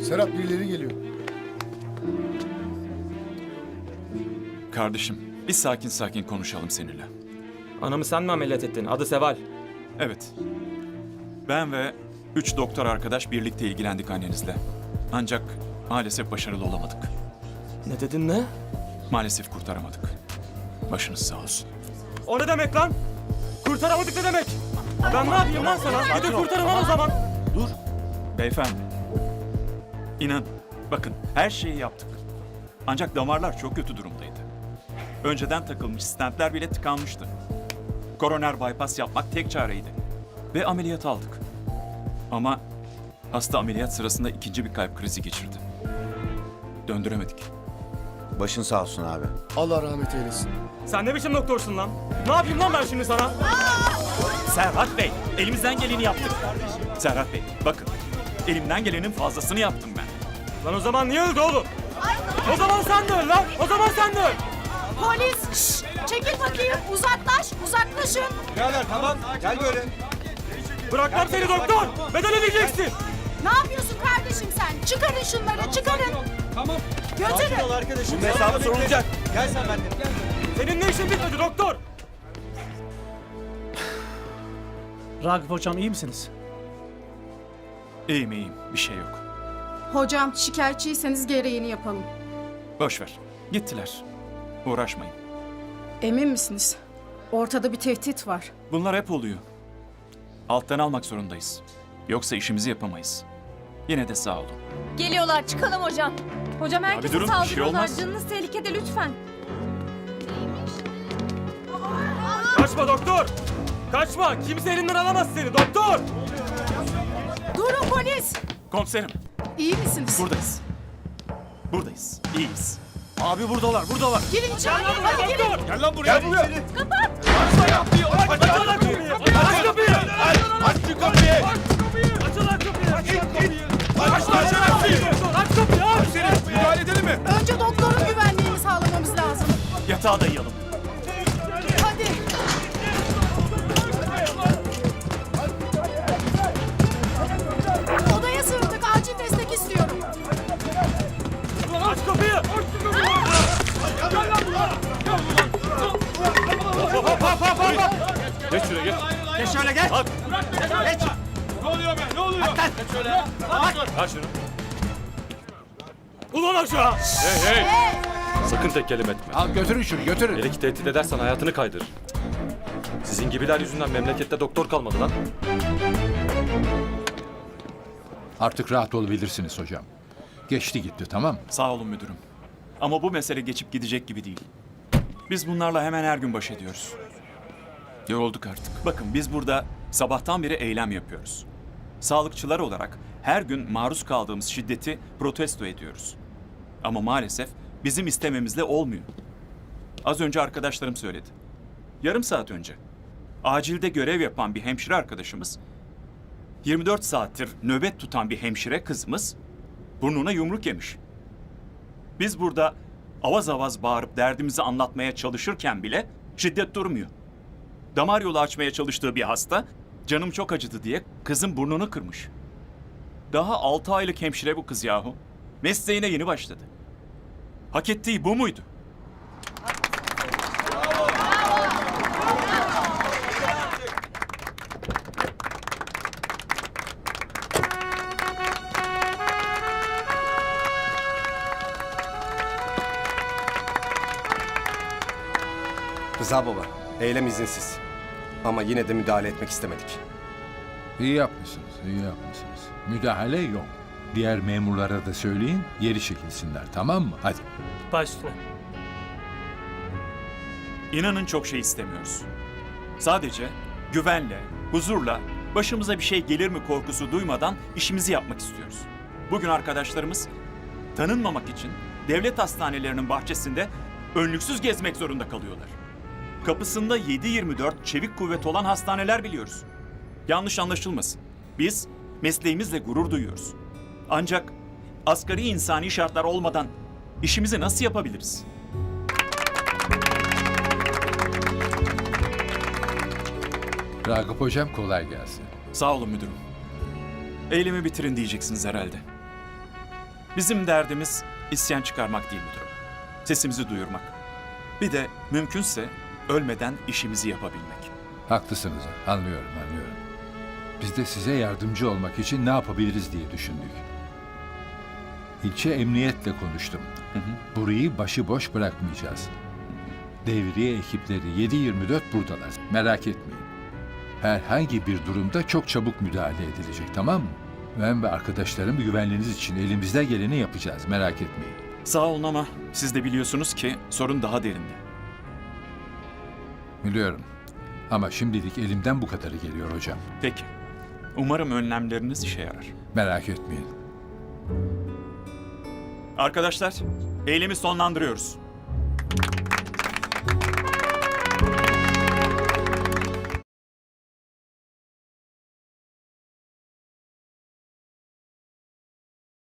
Serap birileri geliyor. Kardeşim, bir sakin sakin konuşalım seninle. Anamı sen mi ameliyat ettin? Adı Seval. Evet. Ben ve üç doktor arkadaş birlikte ilgilendik annenizle. Ancak maalesef başarılı olamadık. Ne dedin ne? Maalesef kurtaramadık. Başınız sağ olsun. O ne demek lan? Kurtaramadık ne demek? Ben ne yapayım lan sana? Gidip kurtarın lan o zaman. Dur. Beyefendi. İnan, bakın her şeyi yaptık. Ancak damarlar çok kötü durumdaydı. Önceden takılmış stentler bile tıkanmıştı. Koroner bypass yapmak tek çareydi. Ve ameliyat aldık. Ama hasta ameliyat sırasında ikinci bir kalp krizi geçirdi. Döndüremedik. Başın sağ olsun abi. Allah rahmet eylesin. Sen ne biçim doktorsun lan? Ne yapayım lan ben şimdi sana? Serhat Bey, elimizden geleni yaptık. Serhat Bey, bakın. Elimden gelenin fazlasını yaptım ben. Lan o zaman niye öldü oğlum? O zaman sen de öl lan. O zaman sen de öl. Polis! şşş, çekil bakayım. Uzaklaş, uzaklaşın. Bırak lan seni doktor. Bedel ödeyeceksin. Ne yapıyorsun kardeşim sen? Çıkarın şunları, çıkarın. Tamam. Götürün. Bunun hesabı sorulacak. Senin ne işin bitmedi doktor? Ragıp hocam iyi misiniz? İyiyim iyiyim, bir şey yok. Hocam şikayetçiyseniz gereğini yapalım. Boş ver. Gittiler. Uğraşmayın. Emin misiniz? Ortada bir tehdit var. Bunlar hep oluyor. Alttan almak zorundayız. Yoksa işimizi yapamayız. Yine de sağ olun. Geliyorlar çıkalım hocam. Hocam herkese durun, bir şey saldırıyorlar. olmaz. Canınız tehlikede lütfen. Kaçma doktor. Kaçma. Kimse elinden alamaz seni doktor. Durun polis! Komiserim, İyi misiniz? buradayız. Buradayız, iyiyiz. Abi buradalar, buradalar. Girin içeri, hadi girin. Gel lan buraya. Gel buraya. Aç lan kapıyı. Aç kapıyı. Aç şu kapıyı. Aç lan kapıyı. Aç kapıyı. Aç lan şerefsiz. Aç kapıyı aç. Müdahale edelim mi? Önce doktorun güvenliğini sağlamamız lazım. Yatağa dayayalım. Hop hop hop hop. Geç şuraya geç. Geç şöyle geç. Geç. Aç şunu. Ulan aşağı. Hey hey. Sakın tek kelime etme. Al götürün şunu götürün. Hele ki tehdit edersen hayatını kaydır. Sizin gibiler yüzünden memlekette doktor kalmadı lan. Artık rahat olabilirsiniz hocam. Geçti gitti tamam. Sağ olun müdürüm. Ama bu mesele geçip gidecek gibi değil. Biz bunlarla hemen her gün baş ediyoruz. Yorulduk artık. Bakın biz burada sabahtan beri eylem yapıyoruz. Sağlıkçılar olarak her gün maruz kaldığımız şiddeti protesto ediyoruz. Ama maalesef bizim istememizle olmuyor. Az önce arkadaşlarım söyledi. Yarım saat önce acilde görev yapan bir hemşire arkadaşımız 24 saattir nöbet tutan bir hemşire kızımız burnuna yumruk yemiş. Biz burada avaz avaz bağırıp derdimizi anlatmaya çalışırken bile şiddet durmuyor. Damar yolu açmaya çalıştığı bir hasta canım çok acıdı diye kızın burnunu kırmış. Daha 6 aylık hemşire bu kız yahu. Mesleğine yeni başladı. Hak ettiği bu muydu? Rıza baba, eylem izinsiz. Ama yine de müdahale etmek istemedik. İyi yapmışsınız, iyi yapmışsınız. Müdahale yok. Diğer memurlara da söyleyin, geri çekilsinler tamam mı? Hadi. Baş üstüne. İnanın çok şey istemiyoruz. Sadece güvenle, huzurla, başımıza bir şey gelir mi korkusu duymadan işimizi yapmak istiyoruz. Bugün arkadaşlarımız tanınmamak için devlet hastanelerinin bahçesinde önlüksüz gezmek zorunda kalıyorlar. Kapısında 7-24 çevik kuvvet olan hastaneler biliyoruz. Yanlış anlaşılmasın. Biz mesleğimizle gurur duyuyoruz. Ancak asgari insani şartlar olmadan işimizi nasıl yapabiliriz? Ragıp hocam kolay gelsin. Sağ olun müdürüm. Eylemi bitirin diyeceksiniz herhalde. Bizim derdimiz isyan çıkarmak değil müdürüm. Sesimizi duyurmak. Bir de mümkünse ölmeden işimizi yapabilmek. Haklısınız. Anlıyorum, anlıyorum. Biz de size yardımcı olmak için ne yapabiliriz diye düşündük. İlçe emniyetle konuştum. Burayı başıboş bırakmayacağız. Devriye ekipleri 7-24 buradalar. Merak etmeyin. Herhangi bir durumda çok çabuk müdahale edilecek, tamam mı? Ben ve arkadaşlarım güvenliğiniz için elimizden geleni yapacağız. Merak etmeyin. Sağ olun ama siz de biliyorsunuz ki sorun daha derinde. Biliyorum. Ama şimdilik elimden bu kadarı geliyor hocam. Peki. Umarım önlemleriniz işe yarar. Merak etmeyin. Arkadaşlar, eylemi sonlandırıyoruz.